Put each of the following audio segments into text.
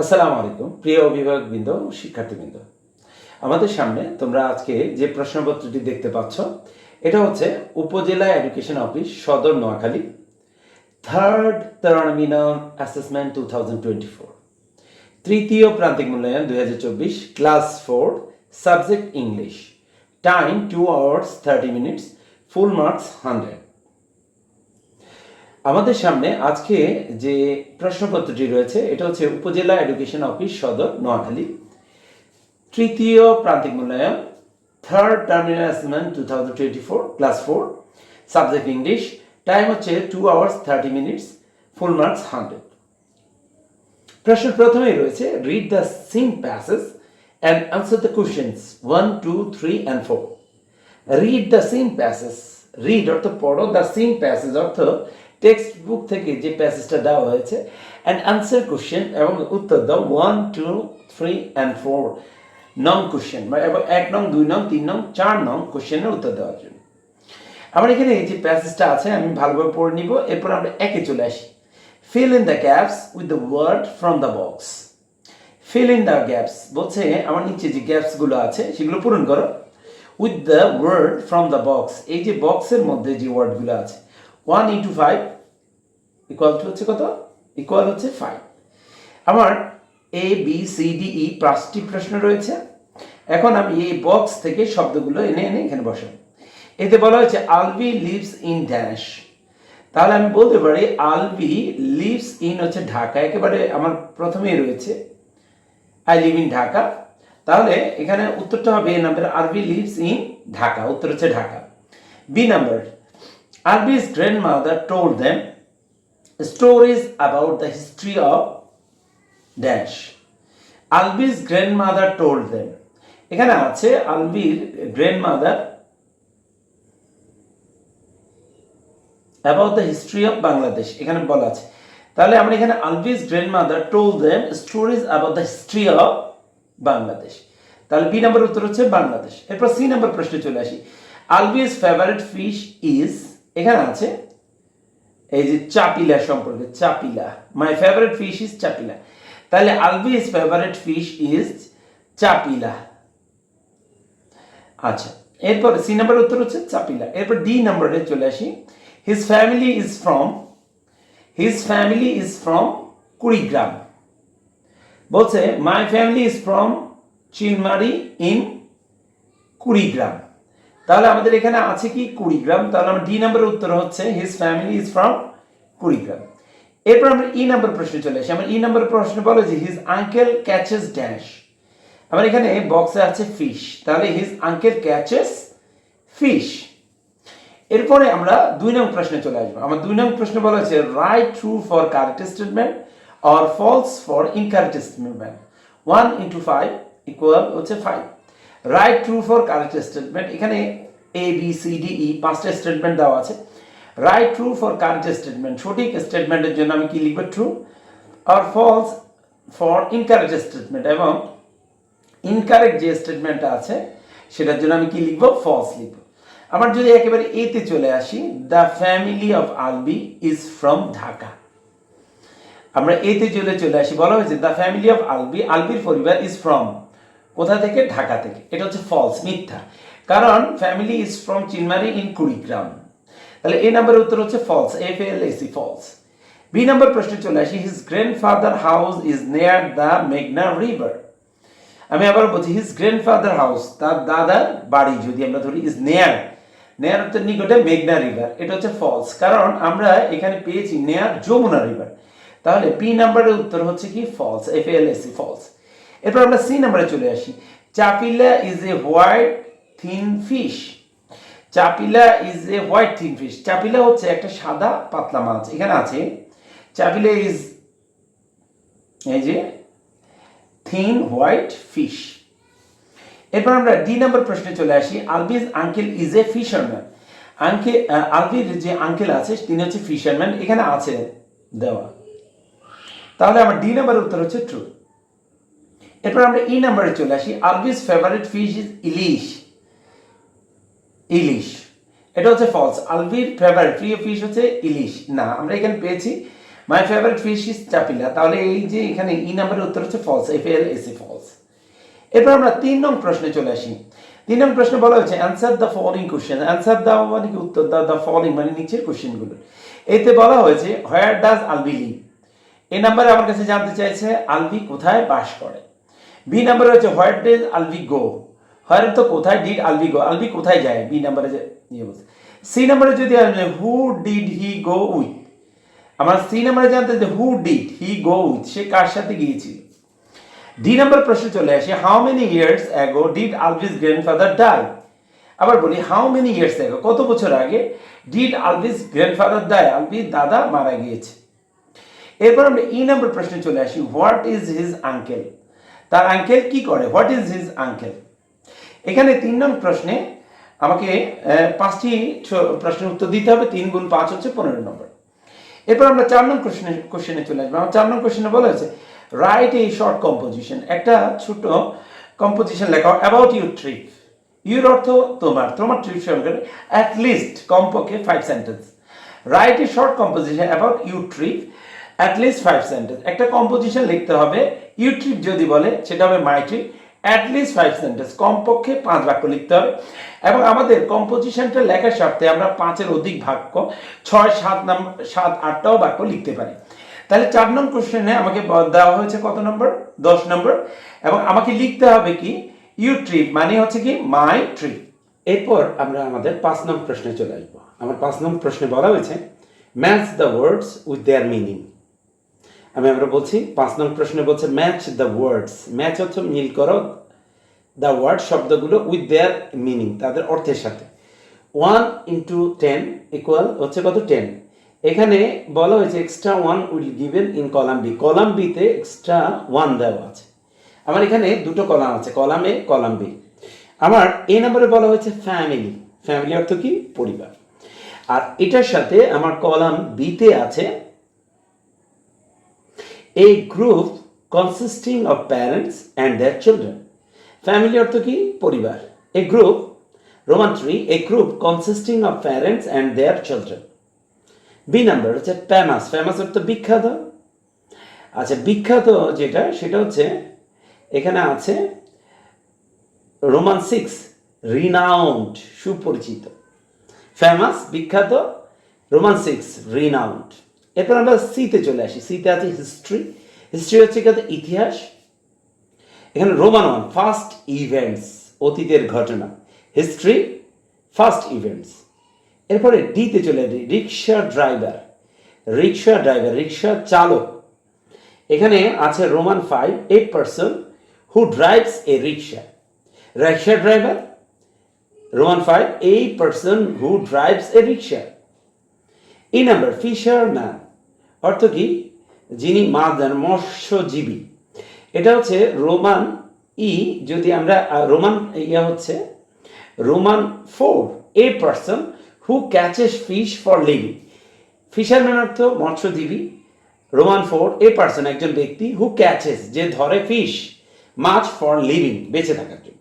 আসসালামু আলাইকুম, প্রিয় অভিভাবকবৃন্দ, শিক্ষার্থীবৃন্দ। আমাদের সামনে তোমরা আজকে যে প্রশ্নপত্রটি দেখতে পাচ্ছ, এটা হচ্ছে উপজেলা এডুকেশন অফিস সদর Noakhali third terminal assessment two thousand twenty four তৃতীয় প্রান্তিক মূল্যায়ন দুই হাজার চব্বিশ class four subject English time two hours thirty minutes full marks hundred আমাদের সামনে আজকে যে প্রশ্নপত্রটি রয়েছে, এটা হচ্ছে উপজেলা এডুকেশন অফিস সদর নোয়াখালী। তৃতীয় প্রান্তিক মূল্যায়ন third terminal assessment two thousand twenty four class four subject English time হচ্ছে two hours thirty minutes full marks hundred প্রশ্ন প্রথমেই রয়েছে read the seen passage and answer the questions one two three and four read the seen passage read অর্থ পড়ো the seen passage অর্থ text book থেকে যে প্যাসেজটা দেওয়া হয়েছে অ্যান্ড আনসার কোশ্চেন এবং উত্তর দাও one two three and four নং কোশ্চেন এবং এক নং, দুই নং, তিন নং, চার নং কোশ্চেনের উত্তর দেওয়ার জন্য। আমার এখানে যে প্যাসেজটা আছে, আমি ভালোভাবে পড়ে নিব, এরপর আমরা একে চলে আসি। Fill in the gaps with the word from the box fill in the gaps বলছে আমার নিচে যে গ্যাপসগুলো আছে, সেগুলো পূরণ করো। With the word from the box এই যে বক্সের মধ্যে যে ওয়ার্ডগুলো আছে one into five equal to হচ্ছে কত? ইকুয়াল হচ্ছে ফাইভ আমার A B C D E পাঁচটি প্রশ্ন রয়েছে। এখন আমি এই বক্স থেকে শব্দগুলো এনে এনে এখানে বসাবো এতে বলা হয়েছে আলবি লিভস ইন ড্যাশ তাহলে আমি বলতে পারি আলবি লিভস ইন হচ্ছে ঢাকা। একেবারে আমার প্রথমেই রয়েছে। I live in Dhaka. তাহলে এখানে উত্তরটা হবে A number Albi lives in Dhaka. উত্তর হচ্ছে ঢাকা। বি নাম্বার আরবি's grandmother told them stories about the history of dash আলবির গ্র্যান্ডমাদার টোল্ড দেম এখানে আছে আলবির grandmother about the history of Bangladesh এখানে বলা আছে। তাহলে আমরা এখানে Albi's grandmother told them stories about the history of Bangladesh তাহলে বি নাম্বার উত্তর হচ্ছে বাংলাদেশ এরপর সি নাম্বার প্রশ্নে চলে আসি। আলবিস ফেভারিট ফিশ ইজ এখানে আছে এই যে চাপিলা সম্পর্কে, চাপিলা। My favourite fish is chapila. তাহলে Albi's favourite fish is chapila. আচ্ছা এরপর সি নাম্বার উত্তর হচ্ছে চাপিলা। এরপর ডি নাম্বারে চলে আসি। His family is from his family is from Kurigram. বলছে my family is from Chilmari in Kurigram. তাহলে আমাদের এখানে আছে কি কুড়িগ্রাম? তাহলে আমার ডি নাম্বারের উত্তর হচ্ছে his family is from Kurigram. এরপর আমরা ই নাম্বার প্রশ্নে চলে আসি। আমার ই নাম্বার প্রশ্ন বলো যে হিজ আঙ্কেল ক্যাচেস ড্যাশ আমার এখানে বক্সে আছে ফিশ তাহলে হিজ আঙ্কেল ক্যাচেস ফিশ এরপরে আমরা দুই নং প্রশ্নে চলে আসব। আমার দুই নং প্রশ্ন বলা হচ্ছে right true for correct statement or false for incorrect statement one into five equal হচ্ছে five right true for correct statement এখানে A B C D E পাঁচটা স্টেটমেন্ট দেওয়া আছে। Right true for correct statement সঠিক স্টেটমেন্টের জন্য আমি কি লিখব? ট্রু আর ফলস ফর ইনকারেক্ট স্টেটমেন্ট এবং ইনকারেক্ট যে স্টেটমেন্টটা আছে, সেটার জন্য আমি কি লিখব? ফলস লিখব। আমার যদি একেবারে এতে চলে আসি the family of Albi is from Dhaka আমরা এতে চলে চলে আসি, বলা হয়েছে দ্য ফ্যামিলি অফ আলবি আলবির পরিবার ইজ ফ্রম কোথা থেকে? ঢাকা থেকে। এটা হচ্ছে ফলস মিথ্যা। কারণ family is from Chilmari in Kurigram তাহলে এই নাম্বারের উত্তর হচ্ছে false F L S false B number প্রশ্নে চলে আসি। His grandfather house is near the মেঘনা রিভার আমি আবার বলছি হিজ গ্র্যান্ডফাদার হাউস তার দাদার বাড়ি যদি আমরা ধরি ইজ নেয়ার নেয়ার হচ্ছে নিকটে মেঘনা রিভার এটা হচ্ছে ফলস কারণ আমরা এখানে পেয়েছি নেয়ার যমুনা রিভার তাহলে বি নাম্বারের উত্তর হচ্ছে কি? False F L S false এরপর আমরা সি নাম্বারে চলে আসি। Chapila is a white thin fish chapila is a white thin fish chapila হচ্ছে একটা সাদা পাতলা মাছ। এখানে আছে, চাপিলা ইজ এই যে থিন হোয়াইট ফিশ এরপর আমরা ডি নাম্বার প্রশ্নে চলে আসি। Albi's uncle is a fisherman আঙ্কে আলবির যে আঙ্কেল আছে, তিনি হচ্ছে ফিশারম্যান এখানে আছে দেওয়া। তাহলে আমার ডি নাম্বারের উত্তর হচ্ছে ট্রু এরপর আমরা ই নাম্বারে চলে আসি। Albi's favourite fish is ilish ilish এটা হচ্ছে ফলস আলবির ফেভারিট প্রিয় ফিশ হচ্ছে ইলিশ না, আমরা এখানে পেয়েছি। My favourite fish is chapila তাহলে এই যে এখানে ই নাম্বারের উত্তর হচ্ছে false F L S A false এরপর আমরা তিন নং প্রশ্নে চলে আসি। তিন নং প্রশ্নে বলা হয়েছে answer the following question answer দাও মানে কি উত্তর? দাও দ্য ফলোইং মানে নিচের কোশ্চেনগুলো এতে বলা হয়েছে হোয়ার ডাজ আলবি লিভ এই নাম্বারে আমার কাছে জানতে চাইছে আলবি কোথায় বাস করে? বি নাম্বারে হচ্ছে where did Albi go where তো কোথায় ডিড আলবি গো আলবি কোথায় যায়? বি নাম্বারে যে ইয়ে বলছে। সি নাম্বারে যদি who did he go with আমার সি নাম্বারে জানতে যে হু ডিড হি গো উইথ সে কার সাথে গিয়েছিল? ডি নাম্বার প্রশ্ন চলে আসে how many years ago did Alvi's grandfather die আবার বলি হাউ মেনি ইয়ার্স অ্যাগো কত বছর আগে did Alvi's grandfather die Alvi's দাদা মারা গিয়েছে। এরপর আমরা ই নাম্বার প্রশ্নে চলে আসি হোয়াট ইজ হিজ আঙ্কেল তার আঙ্কেল কি করে? হোয়াট ইজ হিজ আঙ্কেল এখানে তিন নং প্রশ্নে আমাকে পাঁচটি প্রশ্নের উত্তর দিতে হবে, তিন গুণ পাঁচ হচ্ছে পনেরো নম্বর। এরপর আমরা চার নং কোশ্চেনে কোশ্চেনে চলে আসব। আমার চার নং কোশ্চেনে বলা হয়েছে রাইট এই শর্ট কম্পোজিশন একটা ছোট কম্পোজিশন লেখা অ্যাবাউট ইউর ট্রিপ ইউর অর্থ তোমার তোমার ট্রিপ সঙ্গে অ্যাট লিস্ট কমপক্ষে five sentence write a short composition about your trip at least five sentence একটা কম্পোজিশন লিখতে হবে। ইউ ট্রিপ যদি বলে, সেটা হবে my trip at least five sentence কমপক্ষে পাঁচ বাক্য লিখতে হবে। এবং আমাদের কম্পোজিশনটা লেখার স্বার্থে আমরা পাঁচের অধিক বাক্য, ছয়, সাত নাম্বার সাত, আটটাও বাক্য লিখতে পারি। তাহলে চার নং কোশ্চেনে আমাকে দেওয়া হয়েছে কত নম্বর? দশ নম্বর। এবং আমাকে লিখতে হবে কি? ইউ ট্রিপ মানে হচ্ছে কি? মাই ট্রিপ এরপর আমরা আমাদের পাঁচ নং প্রশ্নে চলে আসব। আমার পাঁচ নং প্রশ্নে বলা হয়েছে match the words with their meaning আমি আমরা বলছি, পাঁচ নং প্রশ্নে বলছে ম্যাচ দ্য ওয়ার্ডস ম্যাচ হচ্ছে মিল করো দ্য ওয়ার্ড শব্দগুলো উইথ দেয়ার মিনিং তাদের অর্থের সাথে। ওয়ান ইন্টু টেন ইকুয়াল হচ্ছে কত? টেন এখানে বলা হয়েছে extra one will given in column B column বিতে এক্সট্রা ওয়ান দেওয়া আছে। আমার এখানে দুটো কলাম আছে কলাম এ কলাম বি আমার এ নম্বরে বলা হয়েছে ফ্যামিলি ফ্যামিলি অর্থ কি? পরিবার। আর এটার সাথে আমার কলাম বিতে আছে a group consisting of parents and their children. Family অর্থ কি? পরিবার. A group Roman three a group consisting of parents and their children B number হচ্ছে ফেমাস ফেমাস অর্থ বিখ্যাত। আচ্ছা বিখ্যাত যেটা, সেটা হচ্ছে এখানে আছে রোমান সিক্স রিনাউন্ড সুপরিচিত। ফেমাস বিখ্যাত রোমান সিক্স রিনাউন্ড এরপর আমরা সিতে চলে আসি। সিতে আছে হিস্ট্রি হিস্ট্রি হচ্ছে কত ইতিহাস। এখানে রোমান ওয়ান ফার্স্ট ইভেন্টস অতীতের ঘটনা। হিস্ট্রি ফার্স্ট ইভেন্টস এরপরে ডিতে চলে আসি রিক্সা ড্রাইভার রিক্সা ড্রাইভার রিক্সা চালক। এখানে আছে Roman five a person who drives a rickshaw rickshaw driver Roman five a person who drives a rickshaw এই নাম্বার ফিশারম্যান অর্থ কি? যিনি ধরেন মৎস্যজীবী। এটা হচ্ছে রোমান ই, যদি আমরা রোমান ইয়া হচ্ছে, Roman four, a person who catches fish for living. Fisherman অর্থ মৎস্যজীবী। রোমান ফোর, এ পার্সন, একজন ব্যক্তি হু ক্যাচেস, যে ধরে ফিশ, মাছ ফর লিভিং, বেঁচে থাকার জন্য।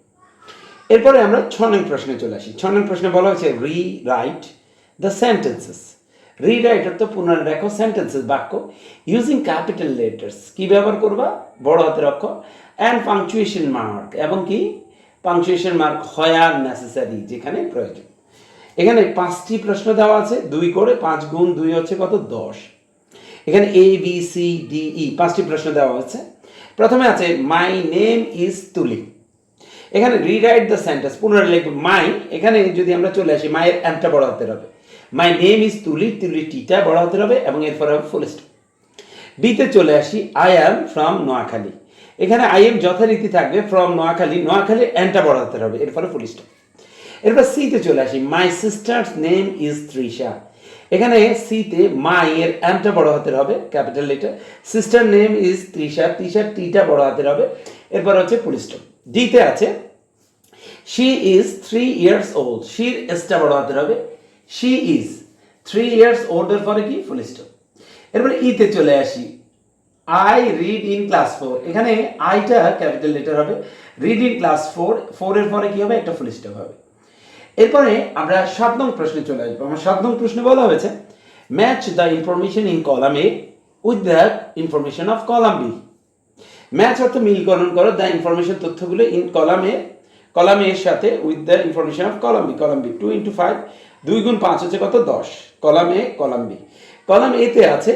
এরপরে আমরা ছ নং প্রশ্নে চলে আসি। ছ নং প্রশ্নে বলা হয়েছে rewrite the sentences. Rewrite অর্থ পুনরায় লেখো সেন্টেন্সেস বাক্য। ইউজিং ক্যাপিটাল লেটার্স কি ব্যবহার করবা? বড় হাতের অক্ষর অ্যান্ড পাংচুয়েশন মার্ক এবং কি? পাংচুয়েশন মার্ক হয় আর নেসেসারি যেখানে প্রয়োজন। এখানে পাঁচটি প্রশ্ন দেওয়া আছে, দুই করে পাঁচ গুণ দুই হচ্ছে কত? দশ। এখানে A B C D E পাঁচটি প্রশ্ন দেওয়া হয়েছে। প্রথমে আছে মাই নেম ইজ তুলি এখানে রিরাইট দ্য সেন্টেন্স পুনরায় লিখব মাই এখানে যদি আমরা চলে আসি মায়ের অ্যামটা বড় হাতে হবে। মাই নেম ইজ তুলি তুলি টিটা বড় হতে হবে এবং এরপর হবে ফুল স্টপ বিতে চলে আসি আই এম ফ্রম নোয়াখালী। এখানে আই এম যথারীতি থাকবে ফ্রম নোয়াখালী নোয়াখালী অ্যান্টা বড় হতে হবে এরপরে ফুল স্টপ এরপর সিতে চলে আসি my sister's name is Trisha এখানে সিতে মাই এর অ্যামটা বড় হাতের হবে capital letter sister name is Trisha ত্রিশার টিটা বড় হাতের হবে এরপর হচ্ছে স্টপ ডিতে আছে she is three years old শির এসটা বড় হাতের হবে শি ইজ থ্রি ইয়ার্স ওল্ডের পরে কি ফুল স্টপ এরপরে ইতে চলে আসি। I read in class four এখানে আইটা ক্যাপিটাল লেটার হবে। রিড ইন ক্লাস ফোর ফোরের পরে কি হবে? একটা ফুল স্টপ হবে। এরপরে আমরা সাত নং প্রশ্নে চলে আসব। আমার সাত নং প্রশ্নে বলা হয়েছে match the information in column A with the information of column B match অর্থ মিলকরণ করো দ্য ইনফরমেশন তথ্যগুলো ইন কলামে কলামে এর সাথে with the information of column B column B two into five দুই গুণ পাঁচ হচ্ছে কত? দশ। Column A, column B. Column এতে আছে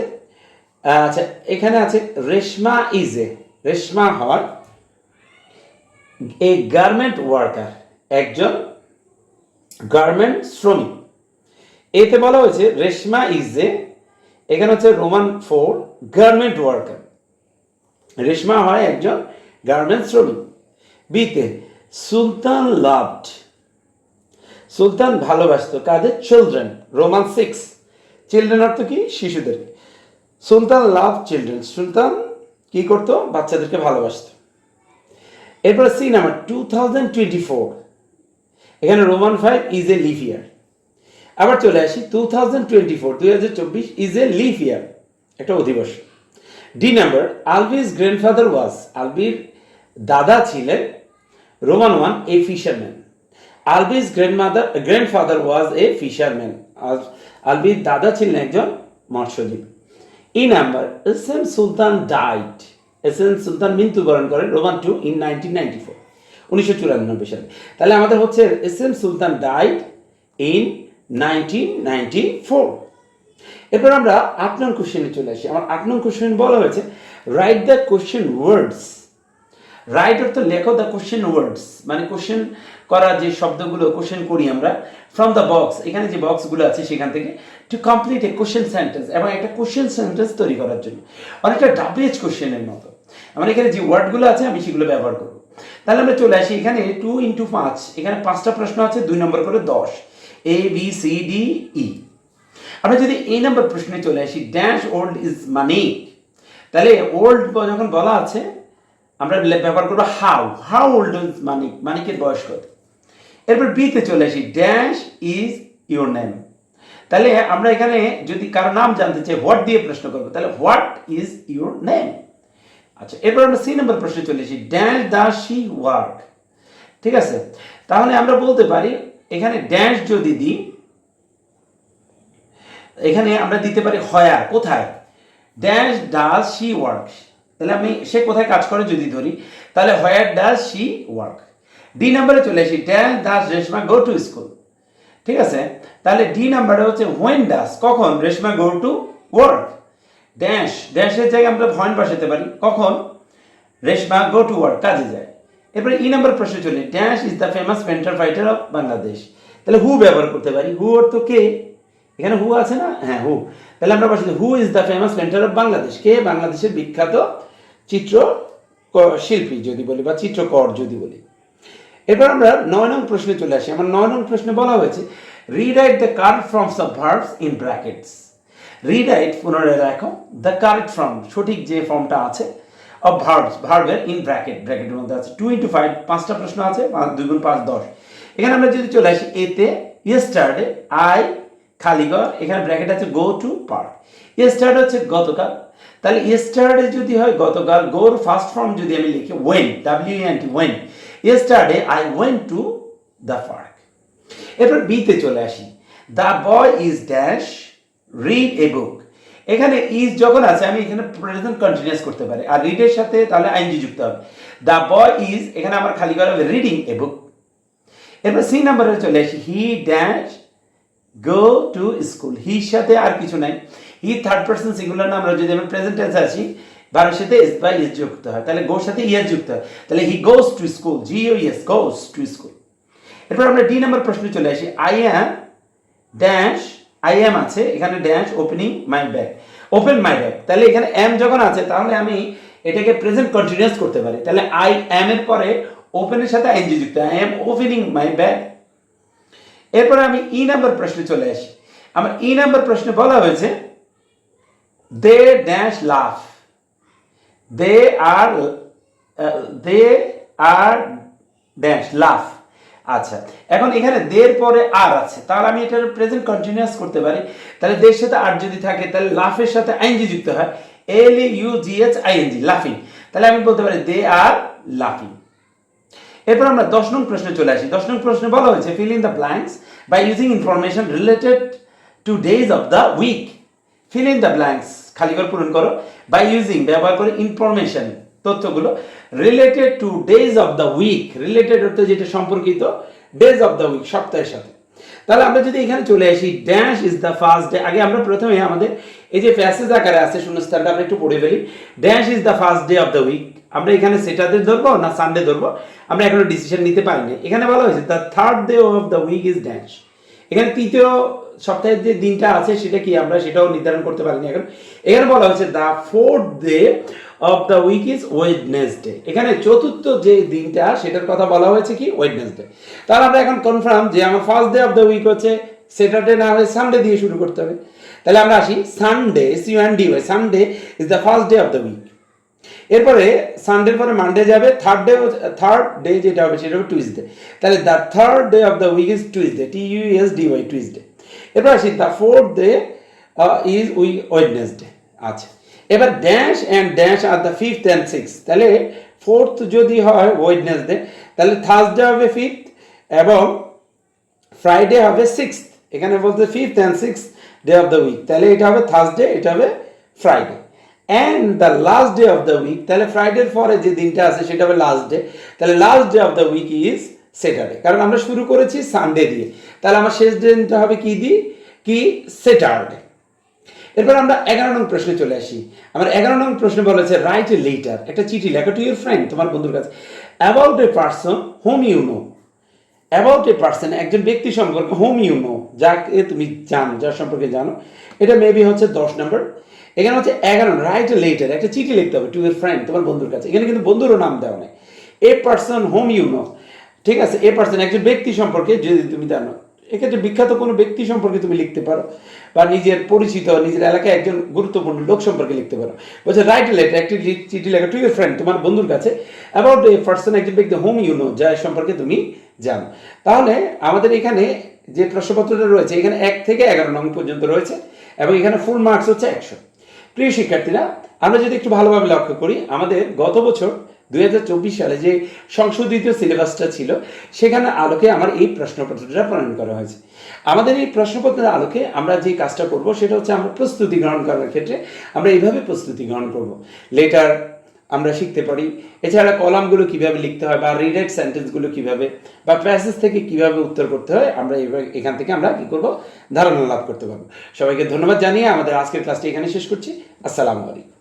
আচ্ছা এখানে আছে রেশমা ইজ এ। রেশমা হয় এ গার্মেন্ট ওয়ার্কার একজন গার্মেন্ট শ্রমিক। এতে বলা হয়েছে রেশমা ইজ এ, এখানে হচ্ছে roman four garment worker Reshma হয় একজন গার্মেন্ট শ্রমিক। বিতে সুলতান লাভড সুলতান ভালোবাসতো কাদের? চিলড্রেন রোমান সিক্স চিলড্রেন অর্থ কি? শিশুদের। সুলতান লাভ চিলড্রেন সুলতান কি করতো? বাচ্চাদেরকে ভালোবাসতো। এরপরে C number two thousand twenty four এখানে roman five is a leap year আবার চলে আসি টু থাউজেন্ড টোয়েন্টি ফোর দুই হাজার চব্বিশ ইজ এ লিভ ইয়ার একটা অধিবর্ষ। D number Albi's grandfather was আলবির দাদা ছিলেন roman one a fisherman Albi's grandmother grandfather was a fisherman আলবির দাদা ছিলেন একজন মৎস্যজীবী। E number S M Sultan died S M Sultan মৃত্যুবরণ করেন roman two in nineteen ninety four উনিশশো চুরানব্বই সালে। তাহলে আমাদের হচ্ছে এস এম সুলতান ডাইট ইন নাইনটিন নাইনটি ফোর এরপর আমরা আট নং কোশ্চেনে চলে আসি। আমার আট নং কোশ্চেন বলা হয়েছে write the question words write অর্থ লেখো দ্য কোশ্চেন ওয়ার্ডস মানে কোশ্চেন করা যে শব্দগুলো কোশ্চেন করি আমরা ফ্রম দ্য বক্স এখানে যে বক্সগুলো আছে সেখান থেকে to complete a question sentence এবং একটা কোশ্চেন সেন্টেন্স তৈরি করার জন্য। অনেকটা ডাব্লিউএচ কোশ্চেনের মতো। আমার এখানে যে ওয়ার্ডগুলো আছে, আমি সেগুলো ব্যবহার করব। তাহলে আমরা চলে আসি এখানে টু ইন্টু পাঁচ। এখানে পাঁচটা প্রশ্ন আছে, দুই নম্বর করে দশ। A B C D E আমরা যদি এই নম্বর প্রশ্নে চলে আসি ড্যাশ ওল্ড ইজ মানি তাহলে ওল্ড যখন বলা আছে আমরা ব্যবহার করব how how old is Manik? মানিকের বয়স কত? এরপর বিতে চলে আসি। ড্যাশ ইজ ইউর নেম তাহলে আমরা এখানে যদি কারও নাম জানতে চাই হোয়াট দিয়ে প্রশ্ন করব, তাহলে হোয়াট ইজ ইউর নেম আচ্ছা এরপর আমরা সি নম্বর প্রশ্নে চলে আসি। ড্যাশ দা শি ওয়ার্ক ঠিক আছে? তাহলে আমরা বলতে পারি, এখানে ড্যাশ যদি দিই, এখানে আমরা দিতে পারি হয়ার কোথায়? ড্যাশ ডাজ শি ওয়ার্ক তাহলে আমি সে কোথায় কাজ করে যদি ধরি, তাহলে where does she work D নাম্বারে চলে আসি dash does Reshma go to school ঠিক আছে? তাহলে ডি নাম্বারে হচ্ছে হোয়েন ডাস কখন Reshma go to work dash ড্যাশের জায়গায় আমরা ভয়েন বসাতে পারি, কখন রেশমা গো টু ওয়ার্ক কাজে যায়। এরপরে ই নাম্বার প্রশ্ন চলে dash is the famous painter fighter of Bangladesh তাহলে হু ব্যবহার করতে পারি? হু অর্থ কে? এখানে হু আছে না? হ্যাঁ হু তাহলে আমরা বসে who is the famous painter of Bangladesh কে? বাংলাদেশের বিখ্যাত চিত্র শিল্পী যদি বলি বা চিত্রকর যদি বলি। এবার আমরা নয় নং প্রশ্নে চলে আসি। আমার নয় নং প্রশ্নে বলা হয়েছে rewrite the correct forms of verbs in brackets rewrite পুনরায় রাখো দ্য কারেক্ট ফর্ম সঠিক যে ফর্মটা আছে অফ ভার্বস ভার্বের ইন ব্র্যাকেট ব্র্যাকেটের মধ্যে আছে। টু ইন্টু ফাইভ পাঁচটা প্রশ্ন আছে দুই গুণ পাঁচ, দশ। এখানে আমরা যদি চলে আসি, এতে ইয়েস্টারডে আই খালিগড় এখানে ব্র্যাকেট আছে গো টু পার্ক ইয়েস্টারডে হচ্ছে গতকাল। তাহলে ইয়েস্টারডে যদি হয় গতকাল গোর ফার্স্ট ফর্ম যদি আমি লিখি went W N T went yesterday I went to the park এরপর বিতে চলে আসি। The boy is dash read a book এখানে ইজ যখন আছে, আমি এখানে প্রেজেন্ট কন্টিনিউয়াস করতে পারি। আর রিডের সাথে তাহলে আইনজি যুক্ত হবে। দ্য বয় ইজ এখানে আমার খালি করা হবে রিডিং এ বুক এরপর সি নাম্বারে চলে আসি। He dash go to school হির সাথে আর কিছু নাই। হি থার্ড পার্সন সিঙ্গুলার না, আমরা যদি আমরা প্রেজেন্ট টেন্স আসি ভার্বের সাথে এস বাই এস যুক্ত হয়। তাহলে গোর সাথে ইয়ার যুক্ত হয়। তাহলে he goes to school G O yes goes to school এরপর আমরা ডি নাম্বার প্রশ্নে চলে আসি। I am dash I am আছে, এখানে dash opening my bag open my bag তাহলে এখানে এম যখন আছে, তাহলে আমি এটাকে প্রেজেন্ট কন্টিনিউয়াস করতে পারি। তাহলে আই অ্যাম এর পরে ওপেনের সাথে আইনজি যুক্ত I am opening my bag এরপরে আমি ই নাম্বার প্রশ্নে চলে আসি। আমার ই নাম্বার প্রশ্নে বলা হয়েছে, they dash love they R they R dash love আচ্ছা এখন এখানে দের পরে আর আছে। তাহলে আমি এটার প্রেজেন্ট কন্টিনিউয়াস করতে পারি। তাহলে দের সাথে আর যদি থাকে, তাহলে লাফের সাথে আইনজি যুক্ত হয়। L U G H ING লাফিং। তাহলে আমি বলতে পারি দে আর লাফিং। এরপর আমরা দশ নং প্রশ্নে চলে আসি। দশ নং প্রশ্নে বলা হয়েছে fill in the blanks by using information related to days of the week fill in the blanks খালি ঘর পূরণ করো। বাই ইউজিং ব্যবহার করে ইনফরমেশন তথ্যগুলো related to days of the week related অর্থ যেটা সম্পর্কিত ডেজ অফ দ্য উইক সপ্তাহের সাথে। তাহলে আমরা যদি এখানে চলে আসি dash is the first day আগে আমরা প্রথমে আমাদের এই যে প্যাসেজ আকারে আছে, শূন্যস্থানটা আমরা একটু পড়ে ফেলি। Dash is the first day of the week আমরা এখানে সেটাতে ধরবো না সানডে ধরবো? আমরা এখনও ডিসিশন নিতে পারিনি। এখানে বলা হয়েছে the third day of the week is dash এখানে তৃতীয় সপ্তাহের যে দিনটা আছে, সেটা কি আমরা সেটাও নির্ধারণ করতে পারিনি এখন। এখানে বলা হয়েছে the fourth day of the week is Wednesday এখানে চতুর্থ যে দিনটা, সেটার কথা বলা হয়েছে কি? ওয়েডনেসডে তাহলে আমরা এখন কনফার্ম যে আমার first day of the week হচ্ছে স্যাটারডে না হয়ে সানডে দিয়ে শুরু করতে হবে। তাহলে আমরা আসি Sunday C U D Y Sunday is the first day of the week এরপরে সানডের পরে মানডে যাবে থার্ড ডে থার্ড ডে যেটা হবে সেটা হবে টুইসডে তাহলে the third day of the week is Tuesday T U S D Y Tuesday এরপর আসি the fourth day is we Wednesday আচ্ছা। এবার dash and dash are the fifth and six তাহলে ফোর্থ যদি হয় ওয়েডনেসডে তাহলে Thursday হবে fifth এবং ফ্রাইডে হবে সিক্স এখানে বলতে fifth and six day of the week তাহলে এটা হবে থার্সডে এটা হবে Friday and the last day of the week তাহলে ফ্রাইডের পরে যে দিনটা আছে সেটা হবে লাস্ট ডে তাহলে last day of the week is Saturday কারণ আমরা শুরু করেছি সানডে দিয়ে। তাহলে আমার শেষ দিনটা হবে কি দিয়ে? কি? স্যাটারডে এরপর আমরা এগারো নং প্রশ্নে চলে আসি। আমার এগারো নং প্রশ্নে বলেছে রাইট এ লেটার একটা চিঠি লেখা টু ইউর ফ্রেন্ড তোমার বন্ধুর কাছে। About a person whom you know about a person একজন ব্যক্তি সম্পর্কে হোম ইউ নো যাকে তুমি জানো, যার সম্পর্কে জানো। এটা মেবি হচ্ছে দশ নম্বর। এখানে হচ্ছে এগারো রাইট লেটার একটা চিঠি লিখতে হবে টু ইউর ফ্রেন্ড তোমার বন্ধুর কাছে। এখানে কিন্তু বন্ধুরও নাম দেওয়া নেই। A person whom you know ঠিক আছে? এ পার্সন একজন ব্যক্তি সম্পর্কে যদি তুমি জানো, এক্ষেত্রে বিখ্যাত কোনো ব্যক্তি সম্পর্কে তুমি লিখতে পারো, বা নিজের পরিচিত, নিজের এলাকায় একজন গুরুত্বপূর্ণ লোক সম্পর্কে লিখতে পারো। বলছে রাইট লেটার একটি চিঠি লেখা টু ইউর ফ্রেন্ড তোমার বন্ধুর কাছে। অ্যাবাউট এ পার্সন একজন ব্যক্তি হোম ইউ নো যার সম্পর্কে তুমি জানো। তাহলে আমাদের এখানে যে প্রশ্নপত্রটা রয়েছে, এখানে এক থেকে এগারো নং পর্যন্ত রয়েছে, এবং এখানে ফুল মার্কস হচ্ছে একশো। প্রিয় শিক্ষার্থীরা, আমরা যদি একটু ভালোভাবে লক্ষ্য করি, আমাদের গত বছর দুই হাজার চব্বিশ সালে যে সংশোধিত সিলেবাসটা ছিল, সেখানে আলোকে আমার এই প্রশ্নপত্রটা প্রণয়ন করা হয়েছে। আমাদের এই প্রশ্নপত্রের আলোকে আমরা যে কাজটা করব, সেটা হচ্ছে আমরা প্রস্তুতি গ্রহণ করার ক্ষেত্রে আমরা এইভাবে প্রস্তুতি গ্রহণ করব। লেটার আমরা শিখতে পারি। এছাড়া কলামগুলো কীভাবে লিখতে হয় বা রিডেড সেন্টেন্সগুলো কীভাবে বা প্যাসেজ থেকে কীভাবে উত্তর করতে হয়, আমরা এখান থেকে আমরা কি করব? ধারণা লাভ করতে পারব। সবাইকে ধন্যবাদ জানিয়ে আমাদের আজকের ক্লাসটি এখানে শেষ করছি। আসসালামু আলাইকুম।